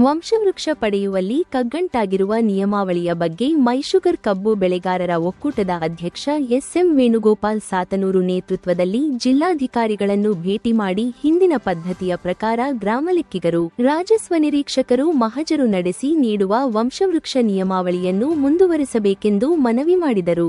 ವಂಶವೃಕ್ಷ ಪಡೆಯುವಲ್ಲಿ ಕಗ್ಗಂಟಾಗಿರುವ ನಿಯಮಾವಳಿಯ ಬಗ್ಗೆ ಮೈಶುಗರ್ ಕಬ್ಬು ಬೆಳೆಗಾರರ ಒಕ್ಕೂಟದ ಅಧ್ಯಕ್ಷ ಎಸ್ಎಂ ವೇಣುಗೋಪಾಲ್ ಸಾತನೂರು ನೇತೃತ್ವದಲ್ಲಿ ಜಿಲ್ಲಾಧಿಕಾರಿಗಳನ್ನು ಭೇಟಿ ಮಾಡಿ ಹಿಂದಿನ ಪದ್ಧತಿಯ ಪ್ರಕಾರ ಗ್ರಾಮಲೆಕ್ಕಿಗರು ರಾಜಸ್ವ ನಿರೀಕ್ಷಕರು ಮಹಜರು ನಡೆಸಿ ನೀಡುವ ವಂಶವೃಕ್ಷ ನಿಯಮಾವಳಿಯನ್ನು ಮುಂದುವರೆಸಬೇಕೆಂದು ಮನವಿ ಮಾಡಿದರು.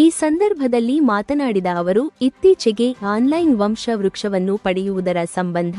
ಈ ಸಂದರ್ಭದಲ್ಲಿ ಮಾತನಾಡಿದ ಅವರು, ಇತ್ತೀಚೆಗೆ ಆನ್ಲೈನ್ ವಂಶ ವೃಕ್ಷವನ್ನು ಪಡೆಯುವುದರ ಸಂಬಂಧ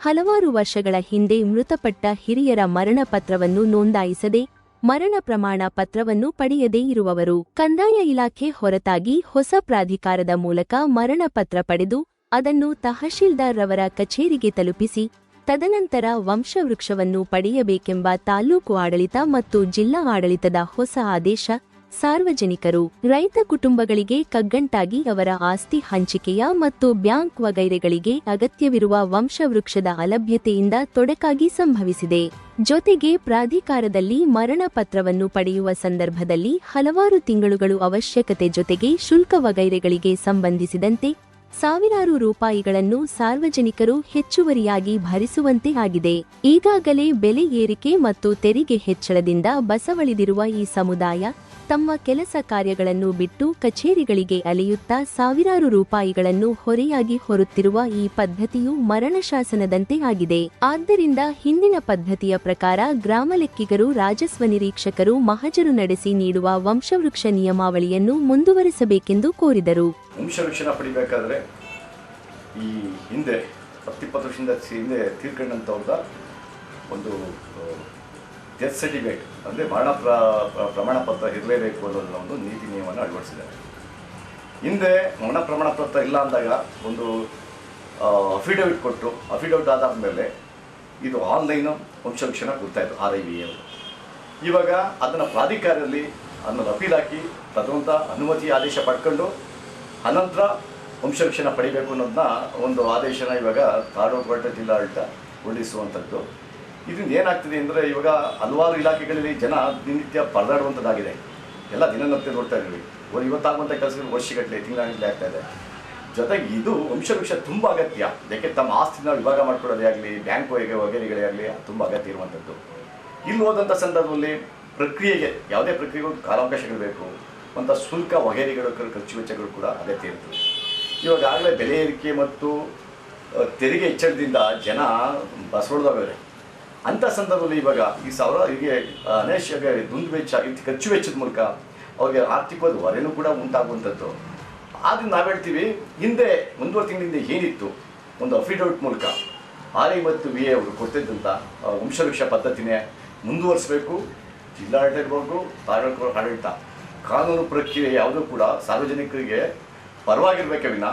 ಹಲವಾರು ವರ್ಷಗಳ ಹಿಂದೆ ಮೃತಪಟ್ಟ ಹಿರಿಯರ ಮರಣ ಪತ್ರವನ್ನು ನೋಂದಾಯಿಸದೆ, ಮರಣ ಪ್ರಮಾಣ ಪತ್ರವನ್ನು ಪಡೆಯದೇ ಇರುವವರು. ಕಂದಾಯ ಇಲಾಖೆ ಹೊರತಾಗಿ ಹೊಸ ಪ್ರಾಧಿಕಾರದ ಮೂಲಕ ಮರಣ ಪತ್ರ ಪಡೆದು, ಅದನ್ನು ತಹಶೀಲ್ದಾರ್ ರವರ ಕಚೇರಿಗೆ ತಲುಪಿಸಿ, ತದನಂತರ ವಂಶವೃಕ್ಷವನ್ನು ಪಡೆಯಬೇಕೆಂಬ ತಾಲೂಕು ಆಡಳಿತ ಮತ್ತು ಜಿಲ್ಲಾ ಆಡಳಿತದ ಹೊಸ ಆದೇಶ ಸಾರ್ವಜನಿಕರು ರೈತ ಕುಟುಂಬಗಳಿಗೆ ಕಗ್ಗಂಟಾಗಿ ಅವರ ಆಸ್ತಿ ಹಂಚಿಕೆಯ ಮತ್ತು ಬ್ಯಾಂಕ್ ವಗೈರೆಗಳಿಗೆ ಅಗತ್ಯವಿರುವ ವಂಶವೃಕ್ಷದ ಅಲಭ್ಯತೆಯಿಂದ ತೊಡಕಾಗಿ ಸಂಭವಿಸಿದೆ. ಜೊತೆಗೆ ಪ್ರಾಧಿಕಾರದಲ್ಲಿ ಮರಣ ಪತ್ರವನ್ನು ಪಡೆಯುವ ಸಂದರ್ಭದಲ್ಲಿ ಹಲವಾರು ತಿಂಗಳುಗಳು ಅವಶ್ಯಕತೆ ಜೊತೆಗೆ ಶುಲ್ಕ ವಗೈರೆಗಳಿಗೆ ಸಂಬಂಧಿಸಿದಂತೆ ಸಾವಿರಾರು ರೂಪಾಯಿಗಳನ್ನು ಸಾರ್ವಜನಿಕರು ಹೆಚ್ಚುವರಿಯಾಗಿ ಭರಿಸುವಂತೆ ಆಗಿದೆ. ಈಗಾಗಲೇ ಬೆಲೆ ಏರಿಕೆ ಮತ್ತು ತೆರಿಗೆ ಹೆಚ್ಚಳದಿಂದ ಬಸವಳಿದಿರುವ ಈ ಸಮುದಾಯ ತಮ್ಮ ಕೆಲಸ ಕಾರ್ಯಗಳನ್ನು ಬಿಟ್ಟು ಕಚೇರಿಗಳಿಗೆ ಅಲೆಯುತ್ತಾ ಸಾವಿರಾರು ರೂಪಾಯಿಗಳನ್ನು ಹೊರೆಯಾಗಿ ಹೊರುತ್ತಿರುವ ಈ ಪದ್ಧತಿಯು ಮರಣಶಾಸನದಂತೆ ಆಗಿದೆ. ಆದ್ದರಿಂದ ಹಿಂದಿನ ಪದ್ಧತಿಯ ಪ್ರಕಾರ ಗ್ರಾಮಲೆಕ್ಕಿಗರು, ರಾಜಸ್ವ ನಿರೀಕ್ಷಕರು, ಮಹಜರು ನಡೆಸಿ ನೀಡುವ ವಂಶವೃಕ್ಷ ನಿಯಮಾವಳಿಯನ್ನು ಮುಂದುವರೆಸಬೇಕೆಂದು ಕೋರಿದರು. ವಂಶವೃಕ್ಷನ ಪಡಿಬೇಕಾದ್ರೆ ಈ ಹಿಂದೆ ಒಂದು ಡೆತ್ ಸರ್ಟಿಫಿಕೇಟ್ ಅಂದರೆ ಮರಣ ಪ್ರ, ಪ್ರ- ಪ್ರಮಾಣ ಪತ್ರ ಇರಲೇಬೇಕು ಅನ್ನೋದನ್ನ ಒಂದು ನೀತಿ ನಿಯಮವನ್ನು ಅಳವಡಿಸಿದ್ದಾರೆ. ಹಿಂದೆ ಮರಣ ಪ್ರಮಾಣ ಪತ್ರ ಇಲ್ಲ ಅಂದಾಗ ಒಂದು ಅಫಿಡವಿಟ್ ಕೊಟ್ಟು ಅಫಿಡವಿಟ್ ಆದ ಮೇಲೆ ಇದು ಆನ್ಲೈನು ವಂಶವಿಕ್ಷಣ ಗೊತ್ತಾಯಿತು ಆರ್ ಐ ವಿ ಅವರು. ಇವಾಗ ಅದನ್ನು ಪ್ರಾಧಿಕಾರದಲ್ಲಿ ಅದನ್ನು ಅಪೀಲ್ ಹಾಕಿ ತದಂತ ಅನುಮತಿ ಆದೇಶ ಪಡ್ಕೊಂಡು ಅನಂತರ ವಂಶವಿಕ್ಷಣ ಪಡಿಬೇಕು ಅನ್ನೋದನ್ನ ಒಂದು ಆದೇಶನ ಇವಾಗ ತಾಡೋಕೋಟೆ ಕೋಟೆ ಜಿಲ್ಲಾಡಳಿತ ಹೊರಡಿಸುವಂಥದ್ದು ಇದರಿಂದ ಏನಾಗ್ತಿದೆ ಅಂದರೆ ಇವಾಗ ಹಲವಾರು ಇಲಾಖೆಗಳಲ್ಲಿ ಜನ ದಿನನಿತ್ಯ ಪರದಾಡುವಂಥದ್ದಾಗಿದೆ. ಎಲ್ಲ ದಿನನಿತ್ಯ ನೋಡ್ತಾ ಇದ್ದೀವಿ. ಇವತ್ತಾಗುವಂಥ ಕೆಲಸಗಳು ವರ್ಷಗಟ್ಟಲೆ ತಿಂಗಳಾಗಲಿ ಆಗ್ತಾ ಇದೆ. ಜೊತೆಗೆ ಇದು ವಂಶವೃಕ್ಷ ತುಂಬ ಅಗತ್ಯ. ಯಾಕೆ ತಮ್ಮ ಆಸ್ತಿನ ವಿಭಾಗ ಮಾಡ್ಕೊಳ್ಳೋದೇ ಆಗಲಿ, ಬ್ಯಾಂಕ್ ವೈಗೆ ವಗೇರಿಗಳೇ ಆಗಲಿ ತುಂಬ ಅಗತ್ಯ ಇರುವಂಥದ್ದು. ಇಲ್ಲಿ ಹೋದಂಥ ಸಂದರ್ಭದಲ್ಲಿ ಪ್ರಕ್ರಿಯೆಗೆ ಯಾವುದೇ ಪ್ರಕ್ರಿಯೆಗೂ ಕಾಲಾವಕಾಶಗಳು ಬೇಕು. ಅಂತ ಶುಲ್ಕ ವಗೇರಿಗಳು ಖರ್- ಖರ್ಚು ವೆಚ್ಚಗಳು ಕೂಡ ಅಗತ್ಯ ಇರ್ತದೆ. ಇವಾಗಾಗಲೇ ಬೆಲೆ ಏರಿಕೆ ಮತ್ತು ತೆರಿಗೆ ಹೆಚ್ಚಳದಿಂದ ಜನ ಬಸವಳ್ದವ್ರೆ ಅಂಥ ಸಂದರ್ಭದಲ್ಲಿ ಇವಾಗ ಈ ಸಾವಿರ, ಹೀಗೆ ಅನೇಕ ದುಂದು ವೆಚ್ಚ ಇದು ಖರ್ಚು ವೆಚ್ಚದ ಮೂಲಕ ಅವ್ರಿಗೆ ಆರ್ಥಿಕವಾದ ಹೊರೆಯೂ ಕೂಡ ಉಂಟಾಗುವಂಥದ್ದು. ಆದ್ರಿಂದ ನಾವು ಹೇಳ್ತೀವಿ, ಹಿಂದೆ ಮುಂದುವರೆ ತಿಂಗಳಿಂದ ಏನಿತ್ತು, ಒಂದು ಅಫಿಡವಿಟ್ ಮೂಲಕ ಆರ್ ಐ ಮತ್ತು ವಿ ಎ ಅವರು ಕೊಡ್ತಿದ್ದಂಥ ವಂಶವೃಕ್ಷ ಪದ್ಧತಿನೇ ಮುಂದುವರಿಸಬೇಕು ಜಿಲ್ಲಾಡಳಿತ ಇರ್ಬೋದು ತಾಲೂಕು ಆಡಳಿತ. ಕಾನೂನು ಪ್ರಕ್ರಿಯೆ ಯಾವುದೂ ಕೂಡ ಸಾರ್ವಜನಿಕರಿಗೆ ಪರವಾಗಿರ್ಬೇಕೆ ವಿನ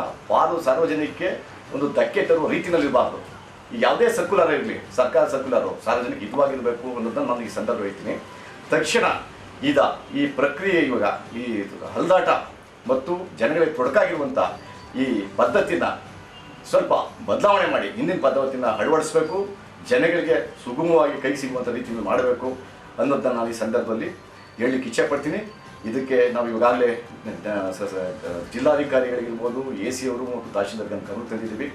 ಸಾರ್ವಜನಿಕಕ್ಕೆ ಒಂದು ಧಕ್ಕೆ ತರುವ ರೀತಿಯಲ್ಲಿರಬಾರ್ದು ಯಾವುದೇ ಸರ್ಕ್ಯುಲರ್ ಇರಲಿ, ಸರ್ಕಾರ ಸರ್ಕ್ಯುಲರು ಸಾರ್ವಜನಿಕ ಹಿತವಾಗಿರಬೇಕು ಅನ್ನೋದನ್ನ ನಾನು ಈ ಸಂದರ್ಭ ಹೇಳ್ತೀನಿ. ತಕ್ಷಣ ಇದ ಈ ಪ್ರಕ್ರಿಯೆ ಇವಾಗ ಈ ಹಲ್ದಾಟ ಮತ್ತು ಜನಗಳಿಗೆ ತೊಡಕಾಗಿರುವಂಥ ಈ ಪದ್ಧತಿನ ಸ್ವಲ್ಪ ಬದಲಾವಣೆ ಮಾಡಿ, ಹಿಂದಿನ ಪದ್ಧತಿನ ಅಳವಡಿಸಬೇಕು, ಜನಗಳಿಗೆ ಸುಗಮವಾಗಿ ಕೈ ಸಿಗುವಂಥ ರೀತಿಯಲ್ಲಿ ಮಾಡಬೇಕು ಅನ್ನೋದನ್ನ ನಾನು ಈ ಸಂದರ್ಭದಲ್ಲಿ ಹೇಳಲಿಕ್ಕೆ ಇಚ್ಛೆಪಡ್ತೀನಿ. ಇದಕ್ಕೆ ನಾವು ಇವಾಗಲೇ ಜಿಲ್ಲಾಧಿಕಾರಿಗಳಿಗಿರ್ಬೋದು, ಎ ಸಿ ಅವರು ಮತ್ತು ತಹಶೀಲ್ದಾರ್ಗಳನ್ನು ಗಮನ ತಂದಿದ್ದೀವಿ.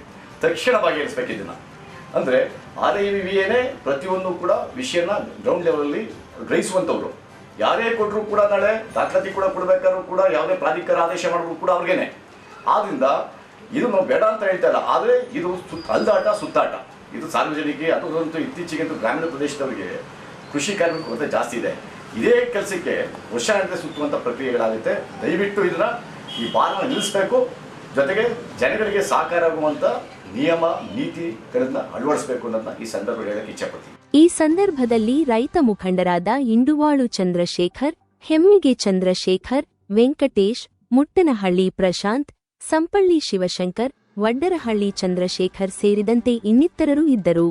ತಕ್ಷಣ ಬಗೆಹರಿಸ್ಬೇಕು ಅಂದರೆ ಆರ್ ಐ ವಿ ಎನೇ ಪ್ರತಿಯೊಂದು ಕೂಡ ವಿಷಯನ ಗ್ರೌಂಡ್ ಲೆವೆಲಲ್ಲಿ ಗ್ರಹಿಸುವಂಥವ್ರು. ಯಾರೇ ಕೊಟ್ಟರು ಕೂಡ ನಾಳೆ ದಾಖಲಾತಿ ಕೂಡ ಕೊಡಬೇಕಾದ್ರೂ ಕೂಡ ಯಾವುದೇ ಪ್ರಾಧಿಕಾರ ಆದೇಶ ಮಾಡಿದ್ರು ಕೂಡ ಅವ್ರಿಗೇನೆ. ಆದ್ರಿಂದ ಇದು ನಾವು ಬೇಡ ಅಂತ ಹೇಳ್ತಾ ಆದರೆ ಇದು ಸುತ್ತ ಅಲ್ದಾಟ ಸುತ್ತಾಟ. ಇದು ಸಾರ್ವಜನಿಕ ಅದರಂತೂ ಇತ್ತೀಚೆಗಂತೂ ಗ್ರಾಮೀಣ ಪ್ರದೇಶದವರಿಗೆ ಕೃಷಿ ಕಾರ್ಮಿಕ ಕೊರತೆ ಜಾಸ್ತಿ ಇದೆ. ಇದೇ ಕೆಲಸಕ್ಕೆ ವರ್ಷಾಂತ ಸುತ್ತುವಂಥ ಪ್ರಕ್ರಿಯೆಗಳಾಗುತ್ತೆ. ದಯವಿಟ್ಟು ಇದನ್ನು ಈ ಭಾರನ ನಿಲ್ಲಿಸಬೇಕು. ಜೊತೆಗೆ ಜನಗಳಿಗೆ ಸಹಕಾರ ಆಗುವಂಥ ನಿಯಮ ನೀತಿಗಳನ್ನ ಅಳವಡಿಸಬೇಕು ಅನ್ನೋದನ್ನ ಈ ಸಂದರ್ಭ ಹೇಳಕ್ಕೆ ಇಚ್ಛಪಡ್ತೀನಿ. ಈ ಸಂದರ್ಭದಲ್ಲಿ ರೈತ ಮುಖಂಡರಾದ ಇಂಡುವಾಳು ಚಂದ್ರಶೇಖರ್ ಹೆಮ್ಮಿಗೆ ಚಂದ್ರಶೇಖರ್, ವೆಂಕಟೇಶ್, ಮುಟ್ಟನಹಳ್ಳಿ ಪ್ರಶಾಂತ್, ಸಂಪಳ್ಳಿ ಶಿವಶಂಕರ್, ವಡ್ಡರಹಳ್ಳಿ ಚಂದ್ರಶೇಖರ್ ಸೇರಿದಂತೆ ಇನ್ನಿತರರು ಇದ್ದರು.